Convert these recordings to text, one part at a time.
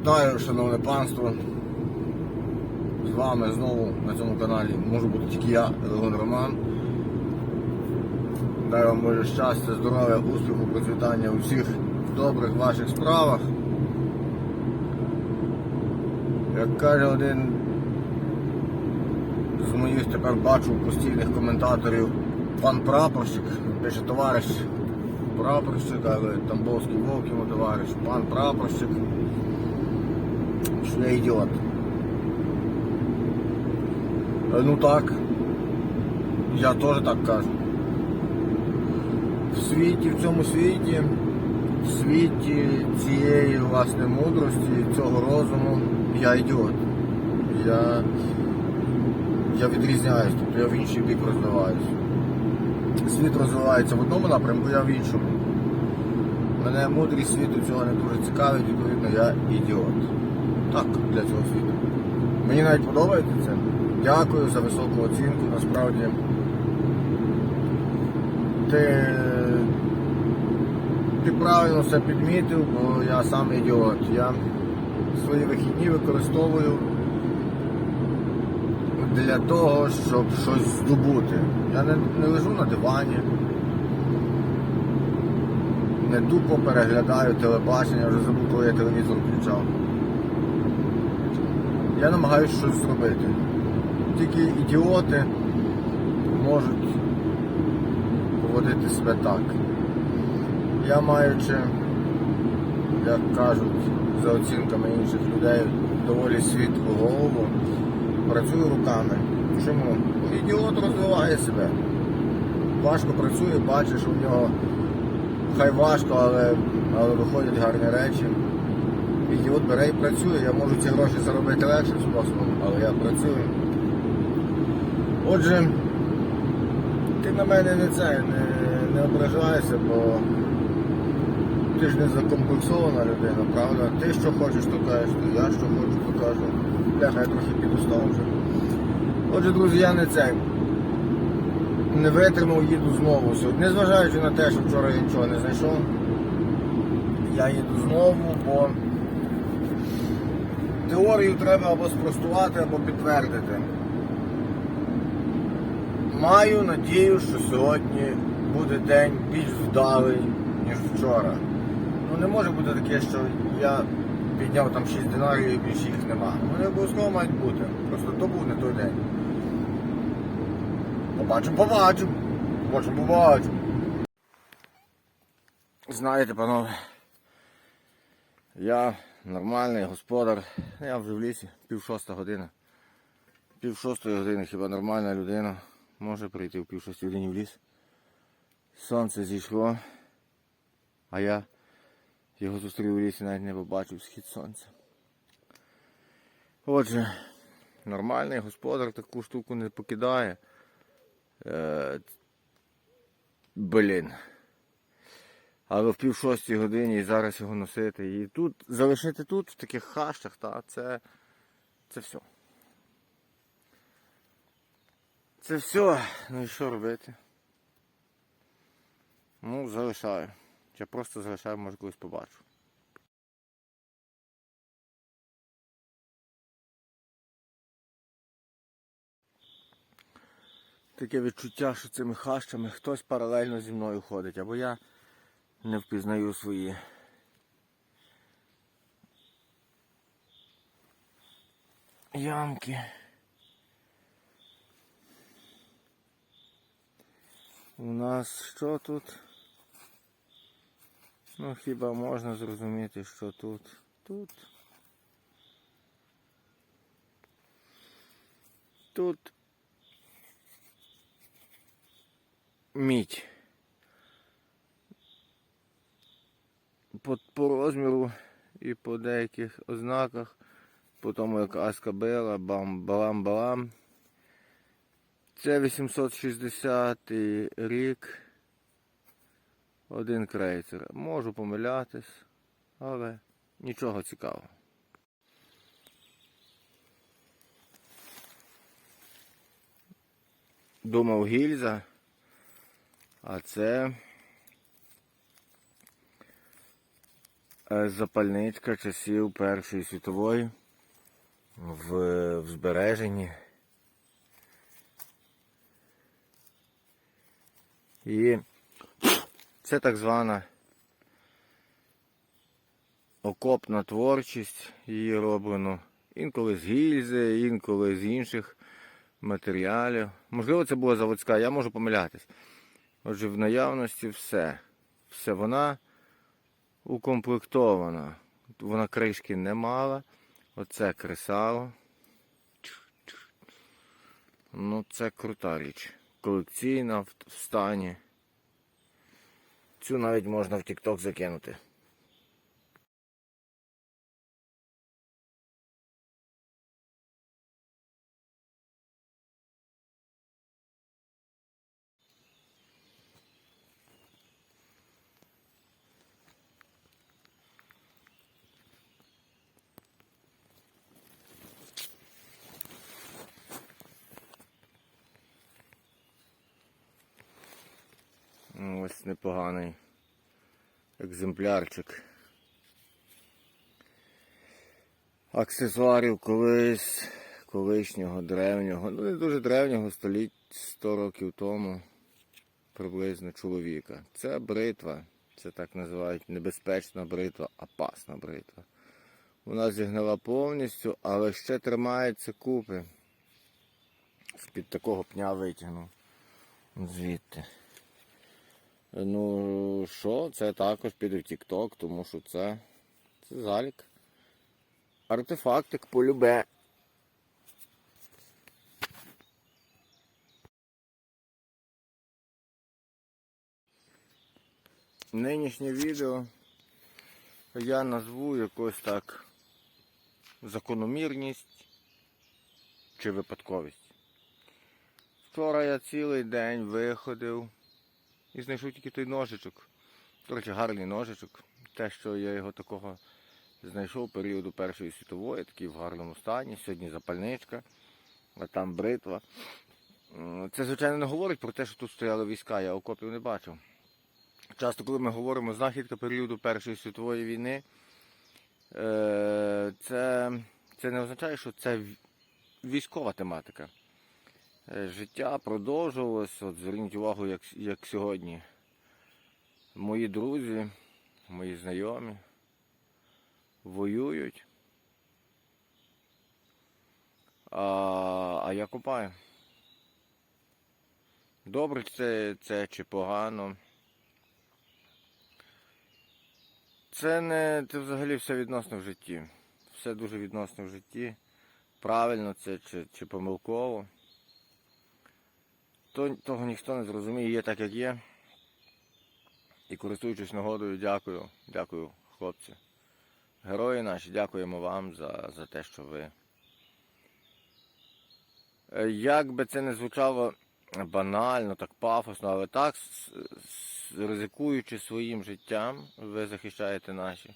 Вітаю, шановне панство. З вами знову на цьому каналі можу бути тільки я, Елегон Роман. Дай вам Боже щастя, здоров'я, успіху, процвітання у всіх добрих ваших справах. Як каже один з моїх тепер бачу постійних коментаторів, пан прапорщик, пише товариш прапорщик, але Тамбовський вовк йому товариш, пан прапорщик, ідіот. Е, Ну так, я теж так кажу. В світі, в цьому світі, в світі цієї власне мудрості, цього розуму, я ідіот. Я, я відрізняюсь, тобто я в інший бік розвиваюсь. Світ розвивається в одному напрямку, я в іншому. Мене мудрість світу цього не дуже цікавить, відповідно, я ідіот. Так, для цього світу. Мені навіть подобається це. Дякую за високу оцінку, насправді. Ти, ти правильно все підмітив, бо я сам ідіот. Я свої вихідні використовую для того, щоб щось здобути. Я не, не лежу на дивані, не тупо переглядаю телебачення, я вже забув, коли я телевізор включав. Я намагаюся щось зробити. Тільки ідіоти можуть поводити себе так. Я маючи, як кажуть, за оцінками інших людей, доволі світлу голову, працюю руками. Чому? Ідіот розвиває себе. Важко працює, бачиш, у нього хай важко, але, але виходять гарні речі. Ідіот бере і працює. Я можу ці гроші заробити легшим способом, але я працюю. Отже, ти на мене не це, не, не ображайся, бо ти ж не закомплексована людина, правда? Ти що хочеш, то кажеш, то я що хочу, то кажу. Бляха, трохи підустав вже. Отже, друзі, я не це. Не витримав, їду знову сьогодні. Незважаючи на те, що вчора я нічого не знайшов. Я їду знову, бо теорію треба або спростувати, або підтвердити. Маю надію, що сьогодні буде день більш вдалий, ніж вчора. Ну не може бути таке, що я підняв там 6 динарів і більше їх нема. Вони обов'язково мають бути. Просто то був не той день. Побачимо, побачимо. Побачимо, побачимо. Знаєте, панове, я нормальний господар. Я вже в лісі, пів шоста година. Пів шостої години хіба нормальна людина може прийти в пів шостій годині в ліс. Сонце зійшло, а я його зустрів у лісі, навіть не побачив схід сонця. Отже, нормальний господар таку штуку не покидає. Е, блін. Але в пів шостій годині і зараз його носити. І тут залишити тут, в таких хащах, та, це, це все. Це все. Ну і що робити? Ну, залишаю. Я просто залишаю, може колись побачу. Таке відчуття, що цими хащами хтось паралельно зі мною ходить, або я не впізнаю свої. Ямки. У нас що тут? Ну хіба можна зрозуміти, що тут? Тут. Тут мідь. По, по розміру і по деяких ознаках, по тому як Аска била, бам, балам, балам. Це 860 рік. Один крейцер. Можу помилятись, але нічого цікавого. Думав гільза, а це Запальничка часів Першої світової в, в збереженні. І це так звана окопна творчість, її роблено інколи з гільзи, інколи з інших матеріалів. Можливо, це була заводська, я можу помилятись. Отже, в наявності все. Все вона укомплектована. Вона кришки не мала. Оце кресало. Ну, це крута річ. Колекційна в стані. Цю навіть можна в TikTok закинути. Ну, Ось непоганий екземплярчик. Аксесуарів колись, колишнього, древнього, ну не дуже древнього, століть 100 років тому приблизно чоловіка. Це бритва, це так називають небезпечна бритва, опасна бритва. Вона зігнила повністю, але ще тримається купи. З-під такого пня витягнув. Звідти. Ну що, це також піде в TikTok, тому що це, це залік. Артефактик полюбе. Нинішнє відео я назву якось так закономірність чи випадковість. Вчора я цілий день виходив і знайшов тільки той ножичок. Речі, гарний ножичок. Те, що я його такого знайшов періоду Першої світової, такий в гарному стані. Сьогодні запальничка, а там бритва. Це, звичайно, не говорить про те, що тут стояли війська, я окопів не бачив. Часто, коли ми говоримо знахідка періоду Першої світової війни, е, це, це не означає, що це військова тематика. Е, Життя продовжувалось. От зверніть увагу, як, як сьогодні. Мої друзі, мої знайомі воюють. А, а я копаю. Добре це, це чи погано. Це не це взагалі все відносно в житті. Все дуже відносно в житті. Правильно це чи, чи помилково то, того ніхто не зрозуміє, є так, як є. І користуючись нагодою, дякую, дякую, хлопці. Герої наші, дякуємо вам за, за те, що ви. Е, Як би це не звучало банально, так пафосно, але так, ризикуючи своїм життям, ви захищаєте наші.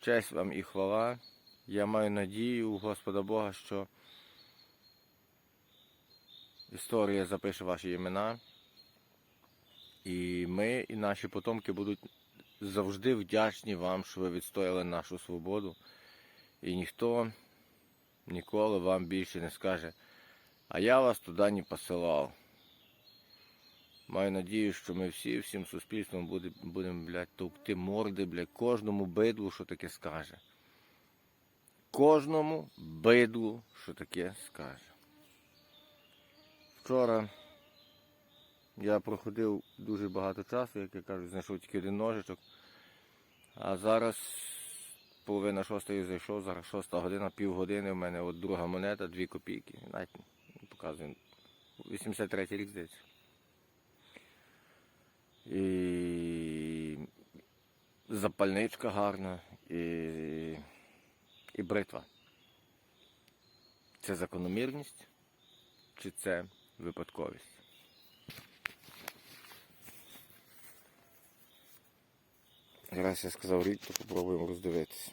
Честь вам і хвала. Я маю надію у Господа Бога, що Історія запише ваші імена. І ми, і наші потомки будуть завжди вдячні вам, що ви відстояли нашу свободу. І ніхто ніколи вам більше не скаже, а я вас туди не посилав. Маю надію, що ми всі, всім суспільством будемо, будем, товкти морди, блядь, кожному бидлу, що таке скаже. Кожному бидлу, що таке скаже. Вчора я проходив дуже багато часу, як я кажу, знайшов тільки один ножичок. А зараз половина шостої зайшов, зараз шоста година, півгодини в мене от друга монета, дві копійки. Навіть показую. 83 рік здається. І запальничка гарна і, і бритва. Це закономірність чи це випадковість? Раз я сказав річ, то попробуємо роздивитися.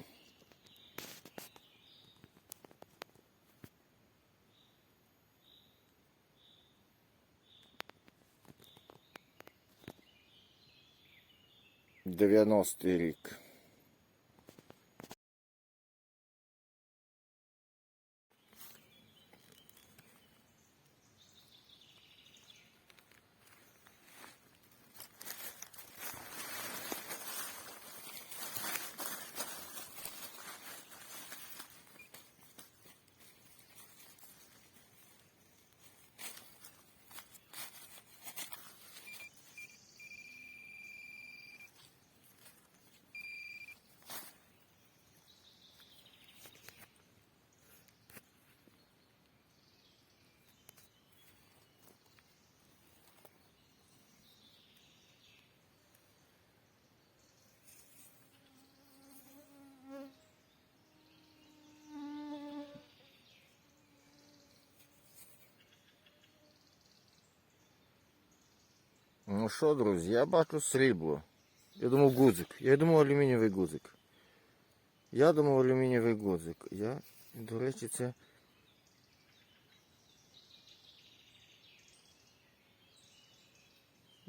Дев'яностий рік. Ну що, друзі, я бачу срібло. Я думав гудзик. Я думав алюмінієвий гудзик. Я думав алюмінієвий гудзик. Я, до речі, це.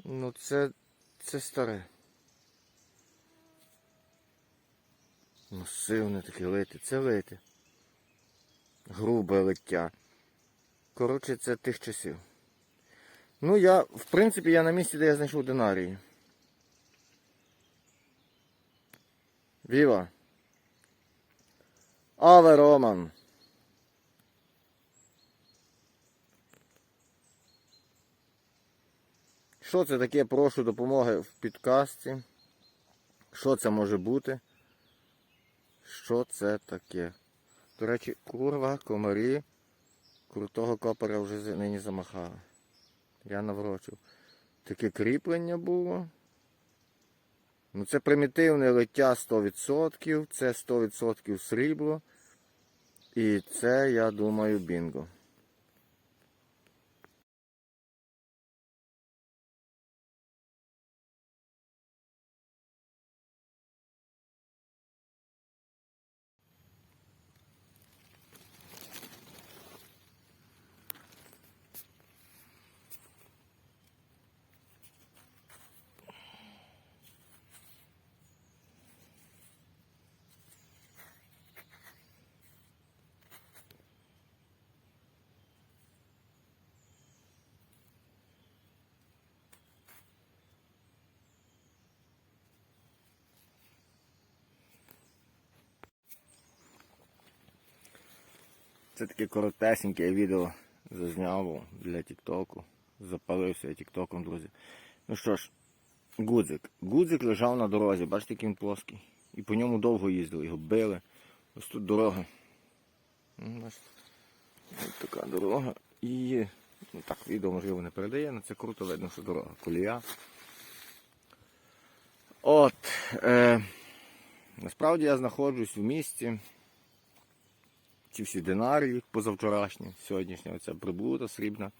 Ну це. це старе. Масивне таке лите. Це лите. Грубе лиття. Коротше, це тих часів. Ну, я, в принципі, я на місці, де я знайшов динарії. Віва. Аве Роман. Що це таке? Прошу допомоги в підказці. Що це може бути? Що це таке? До речі, курва, комарі. Крутого копера вже нині замахали. Я наврочив. Таке кріплення було. Ну це примітивне лиття 100%, це 100% срібло. І це, я думаю, бінго. Це таке коротесеньке відео зазняв для Тіктоку. Запалився я Тіктоком, друзі. Ну що ж, гудзик. Гудзик лежав на дорозі, бачите, який він плоский. І по ньому довго їздили, його били. Ось тут дорога. Ну. Ось така дорога. І ну так, відео можливо не передає, але це круто видно, що дорога. Колія. От. Е, насправді я знаходжусь в місті. Ці всі динарії позавчорашні, сьогоднішня оця приблуда срібна.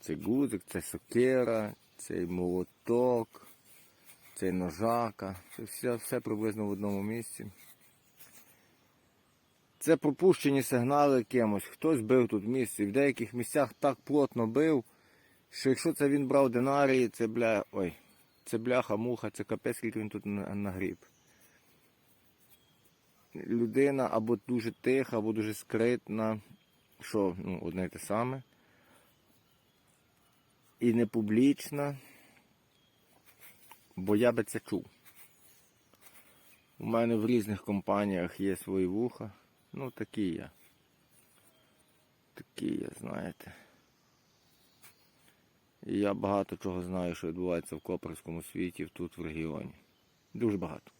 Це гудзик, це сокира, цей молоток, цей ножака. Це все, все приблизно в одному місці. Це пропущені сигнали кимось. Хтось бив тут в місці. В деяких місцях так плотно бив, що якщо це він брав динарії, це бля. Ой, це бляха-муха, це капець, скільки він тут на- нагріб людина або дуже тиха, або дуже скритна, що ну, одне й те саме. І не публічна, бо я би це чув. У мене в різних компаніях є свої вуха. Ну такі я. Такі я, знаєте. І я багато чого знаю, що відбувається в Копрському світі, тут в регіоні. Дуже багато.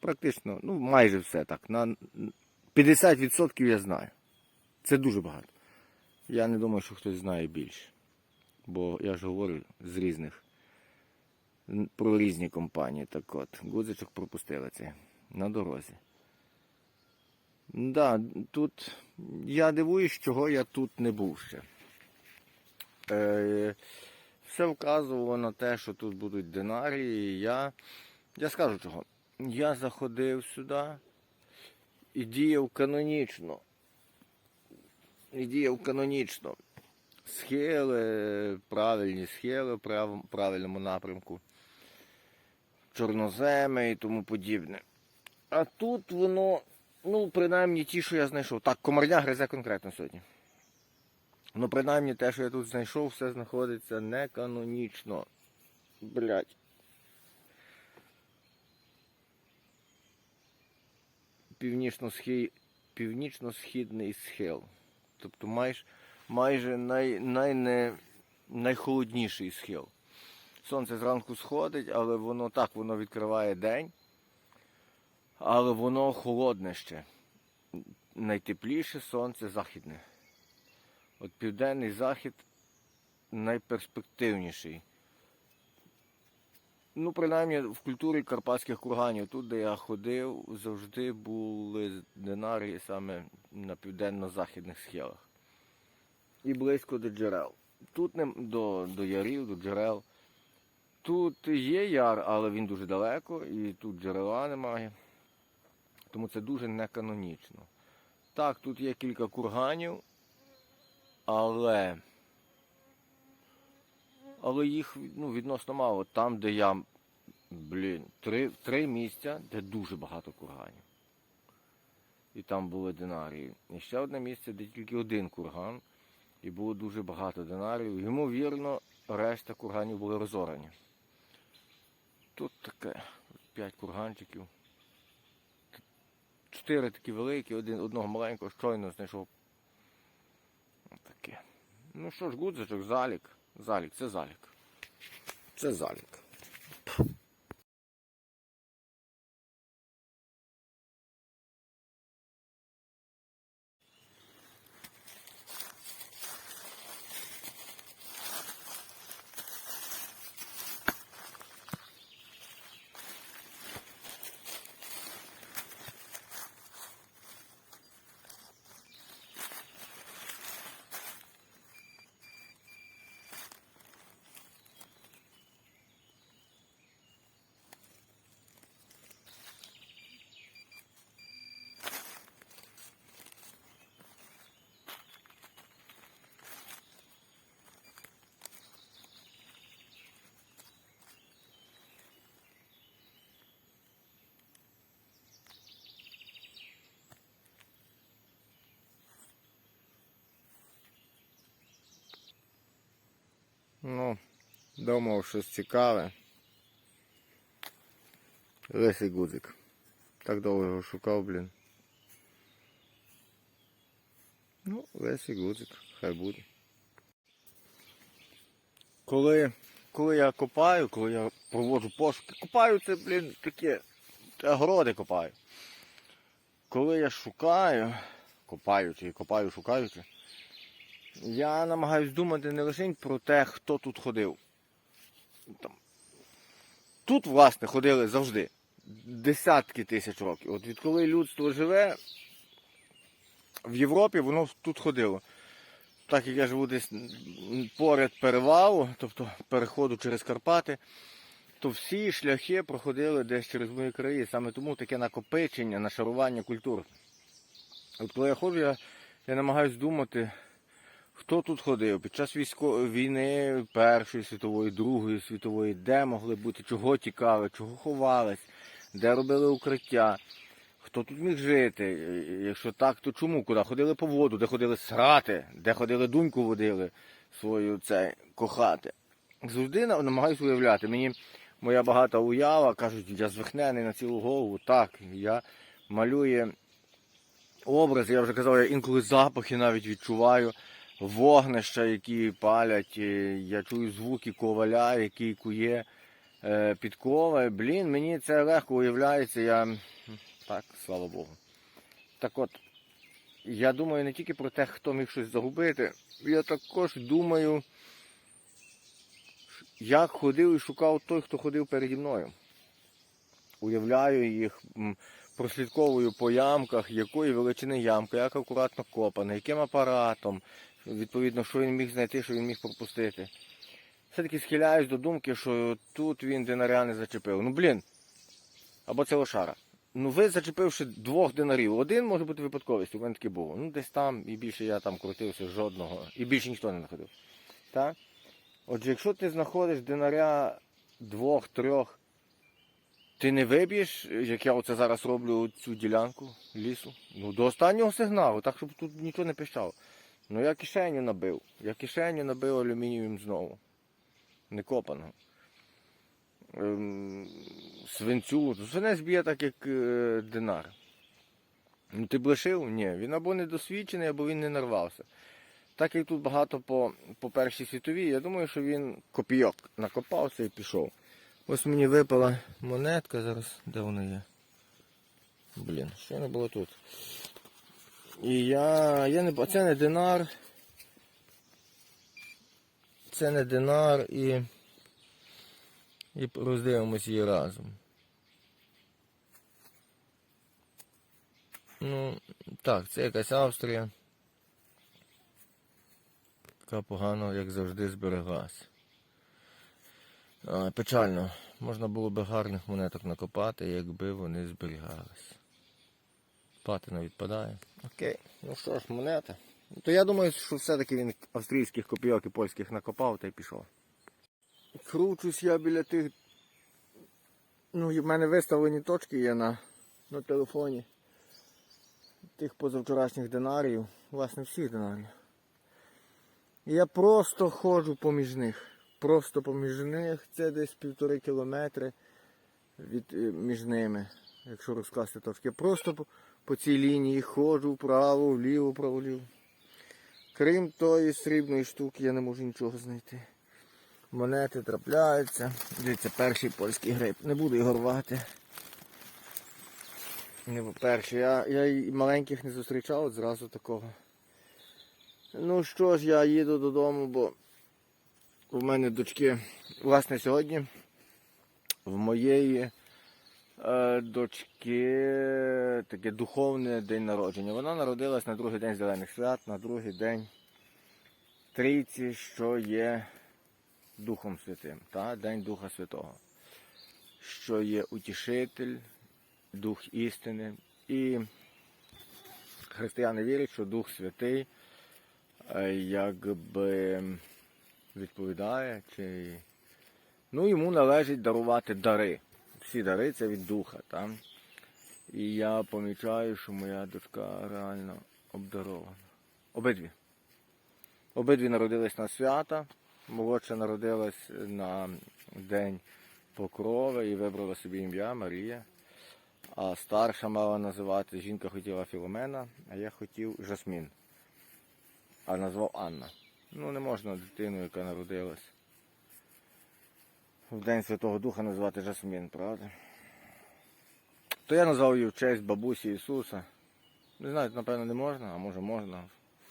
Практично, ну майже все так. На 50% я знаю. Це дуже багато. Я не думаю, що хтось знає більше. Бо я ж говорю з різних про різні компанії. Так от, гудзичок пропустили це на дорозі. Да, тут я дивуюсь, чого я тут не був ще. Е, все вказувало на те, що тут будуть динарії. Я, я скажу чого. Я заходив сюди і діяв канонічно. І діяв канонічно. Схили, правильні схили в прав- правильному напрямку. Чорноземи і тому подібне. А тут воно, ну, принаймні ті, що я знайшов. Так, комарня гризе конкретно сьогодні. Ну, принаймні те, що я тут знайшов, все знаходиться не канонічно. Блять. Північно-схід... північно-східний схил. Тобто майже, майже най, найне, найхолодніший схил. Сонце зранку сходить, але воно так, воно відкриває день. Але воно холодне ще. Найтепліше сонце західне. От південний захід найперспективніший. Ну, принаймні в культурі карпатських курганів, тут, де я ходив, завжди були динарії саме на південно-західних схилах. І близько до джерел. Тут не до, до ярів, до джерел. Тут є яр, але він дуже далеко, і тут джерела немає. Тому це дуже неканонічно. Так, тут є кілька курганів, але. Але їх ну, відносно мало. Там, де я, блін, три, три місця, де дуже багато курганів. І там були динарії. І ще одне місце, де тільки один курган, і було дуже багато динарів. Ймовірно, решта курганів були розорані. Тут таке, п'ять курганчиків. Чотири такі великі, один, одного маленького щойно знайшов. Таке. Ну що ж, гудзичок, залік. Залік, це залік. Це залік. Ну, думав щось цікаве. Лисий гудзик. Так довго його шукав, блін. Ну, лисий гудзик, хай буде. Коли, коли я копаю, коли я проводжу пошуки, копаю це, блін, таке, та городи копаю. Коли я шукаю, копаючи, копаю, шукаючи, я намагаюсь думати не лише про те, хто тут ходив. Там. Тут, власне, ходили завжди. Десятки тисяч років. От відколи людство живе, в Європі воно тут ходило. Так як я живу десь поряд перевалу, тобто переходу через Карпати, то всі шляхи проходили десь через мої краї. Саме тому таке накопичення, нашарування культур. От коли я ходжу, я, я намагаюся думати, хто тут ходив під час військо... війни Першої світової, Другої світової, де могли бути, чого тікали, чого ховались, де робили укриття, хто тут міг жити. Якщо так, то чому? Куди ходили по воду, де ходили срати, де ходили дуньку водили свою це кохати. Завжди намагаюся уявляти. Мені моя багата уява, кажуть, я звихнений на цілу голову. Так, я малюю образи, я вже казав, я інколи запахи навіть відчуваю. Вогнища, які палять, я чую звуки коваля, який кує е, підкови. Блін, мені це легко уявляється. Я... Так, слава Богу. Так от, я думаю не тільки про те, хто міг щось загубити, я також думаю, як ходив і шукав той, хто ходив переді мною. Уявляю їх, прослідковую по ямках, якої величини ямка, як акуратно копана, яким апаратом, відповідно, що він міг знайти, що він міг пропустити. Все-таки схиляюсь до думки, що тут він динаря не зачепив. Ну блін. Або це лошара. Ну ви зачепивши двох динарів. Один може бути випадковістю, у мене таке було. Ну десь там, і більше я там крутився жодного. І більше ніхто не знаходив. Так? Отже, якщо ти знаходиш динаря двох-трьох, ти не виб'єш, як я оце зараз роблю цю ділянку лісу. Ну, до останнього сигналу, так щоб тут нічого не пищало. Ну я кишеню набив. Я кишеню набив алюмінієм знову. Не копаного. Ем, свинцю. Свинець б'є так, як е, динар. Ну ти блишив? Ні. Він або недосвідчений, або він не нарвався. Так як тут багато по, по Першій світовій, я думаю, що він копійок накопався і пішов. Ось мені випала монетка зараз. Де вона є? Блін, що не було тут? І я. я не Це не динар. Це не динар і. І роздивимось її разом. Ну, так, це якась Австрія. Така погано, як завжди, збереглася. Печально. Можна було би гарних монеток накопати, якби вони зберігались. Патина відпадає. Окей, ну що ж, монета. То я думаю, що все-таки він австрійських копійок і польських накопав та й пішов. Кручусь я біля тих. Ну, в мене виставлені точки є на, на телефоні. Тих позавчорашніх динаріїв. Власне, всіх динаріїв. І я просто ходжу поміж них. Просто поміж них. Це десь півтори кілометри від, е, між ними, якщо розкласти точки. Я просто по, цій лінії ходжу вправо, вліво, вправо, вліво. Крім тої срібної штуки, я не можу нічого знайти. Монети трапляються. Дивіться, перший польський гриб. Не буду його рвати. Не перший. Я, я і маленьких не зустрічав, от зразу такого. Ну що ж, я їду додому, бо у мене дочки, власне, сьогодні в моєї дочки таке духовне день народження. Вона народилась на другий день зелених свят, на другий день трійці, що є Духом Святим, та? День Духа Святого, що є утішитель, Дух істини. І християни вірять, що Дух Святий е, якби відповідає, чи ну, йому належить дарувати дари. Всі дари це від духа. Та? І я помічаю, що моя дочка реально обдарована. Обидві. Обидві народились на свята. Молодша народилась на день покрови і вибрала собі ім'я Марія. А старша мала називати, жінка хотіла Філомена, а я хотів Жасмін. А назвав Анна. Ну, не можна дитину, яка народилась. В День Святого Духа називати Жасмін, правда? То я назвав її в честь бабусі Ісуса. Не знаю, напевно, не можна, а може можна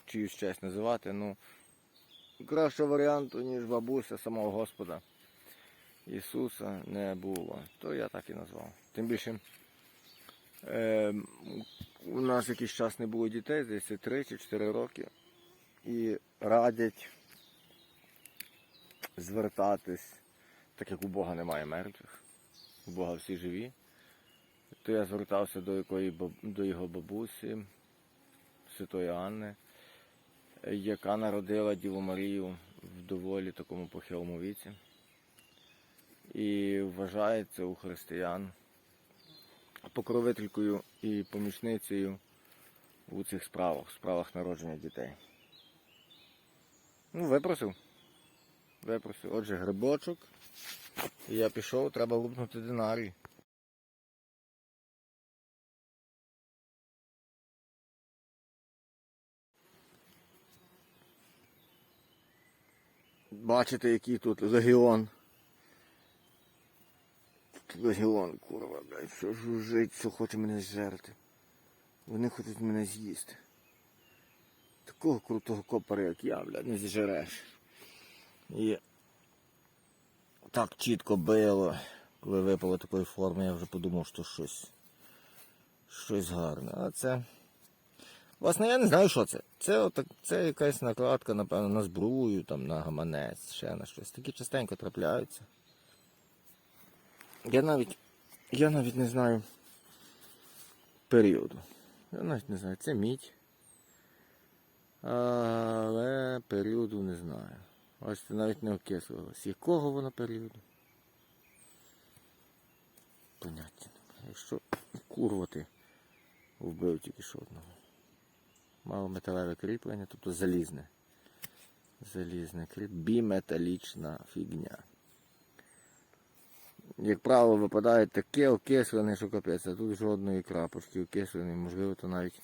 в чиюсь честь називати. Ну, кращого варіанту, ніж бабуся самого Господа Ісуса не було. То я так і назвав. Тим більше е, у нас якийсь час не було дітей, десь 3 чи 4 роки. І радять звертатись, так як у Бога немає мертвих, у Бога всі живі. То я звертався до якої до його бабусі, Святої Анни, яка народила Діву Марію в доволі такому похилому віці. І вважається у християн покровителькою і помічницею у цих справах, справах народження дітей. Ну, випросив. Випросив. Отже, грибочок. Я пішов, треба лупнути динарій. Бачите, який тут легіон. Тут легіон, курва, блядь, що жужить, що хоче мене зжерти. Вони хочуть мене з'їсти. Такого крутого копера, як я, блядь, не зжереш. І так чітко било, коли випало такої форми, я вже подумав, що щось, щось гарне. А це. Власне, я не знаю, що це. Це, отак, це якась накладка, напевно, на збрую, там, на гаманець, ще на щось. Такі частенько трапляються. Я навіть. Я навіть не знаю періоду. Я навіть не знаю, це мідь. Але періоду не знаю. Бачите, навіть не окислилось. Якого воно періоду? Поняття. Якщо курвати вбив тільки що одного. Мало металеве кріплення, тобто залізне. Залізне кріплення. Біметалічна фігня. Як правило, випадає таке окислене, що капець, а тут жодної крапочки окисленої, можливо, то навіть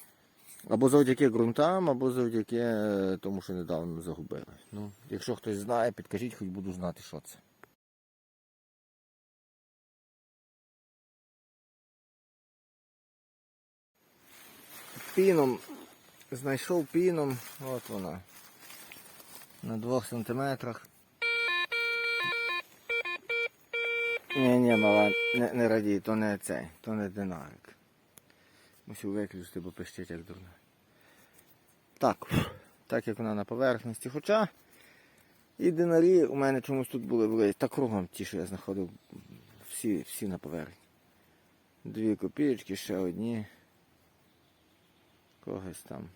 або завдяки ґрунтам, або завдяки е, тому, що недавно загубили. Ну, якщо хтось знає, підкажіть, хоч буду знати, що це. Піном, знайшов піном, от вона. На двох сантиметрах. Ні, ні, мала, не, не радій, то не цей, то не динарик. Мусив виключити, бо пищить як дурна. Так, так як вона на поверхності. Хоча І динарі у мене чомусь тут були були. Та кругом ті, що я знаходив, всі, всі на поверхні. Дві копійки, ще одні. Когось там.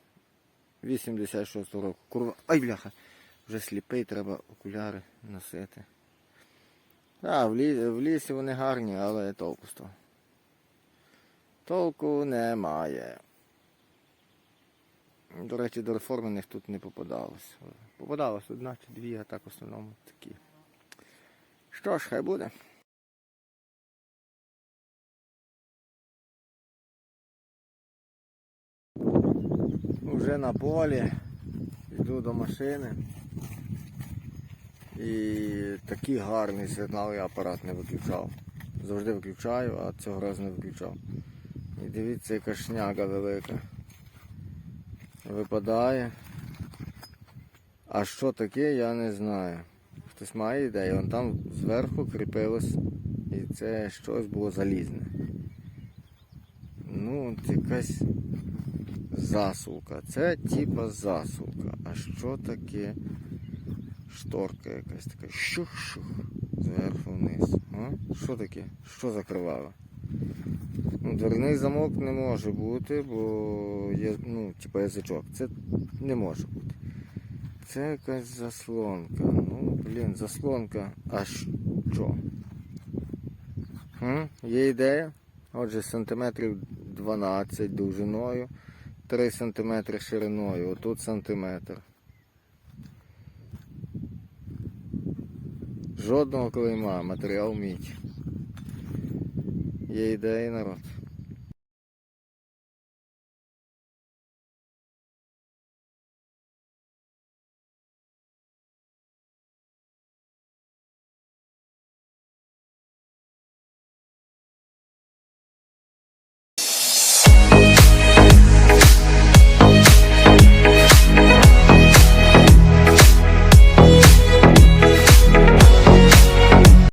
86 року. Курва. Ай, бляха. Вже сліпий, треба окуляри носити. Лі... в лісі вони гарні, але толку з того. Толку немає. До речі, до реформених тут не попадалось. Попадалось одна чи дві, а так в основному такі. Що ж, хай буде. Вже на полі, йду до машини. І такий гарний сигнал я апарат не виключав. Завжди виключаю, а цього разу не виключав. І дивіться, яка шняга велика. Випадає. А що таке, я не знаю. Хтось має ідею, вон там зверху кріпилось і це щось було залізне. Ну, от якась засувка. Це типа засувка. А що таке? Шторка якась така. Щух-щух. Зверху вниз. А? Що таке? Що закривало? Ну, дверний замок не може бути, бо є, ну, типа язичок. Це не може бути. Це якась заслонка. Ну, блін, заслонка. А що? М? Є ідея? Отже, сантиметрів 12 довжиною, 3 сантиметри шириною, отут сантиметр. Жодного клейма, матеріал мідь. Є ідеї, народ.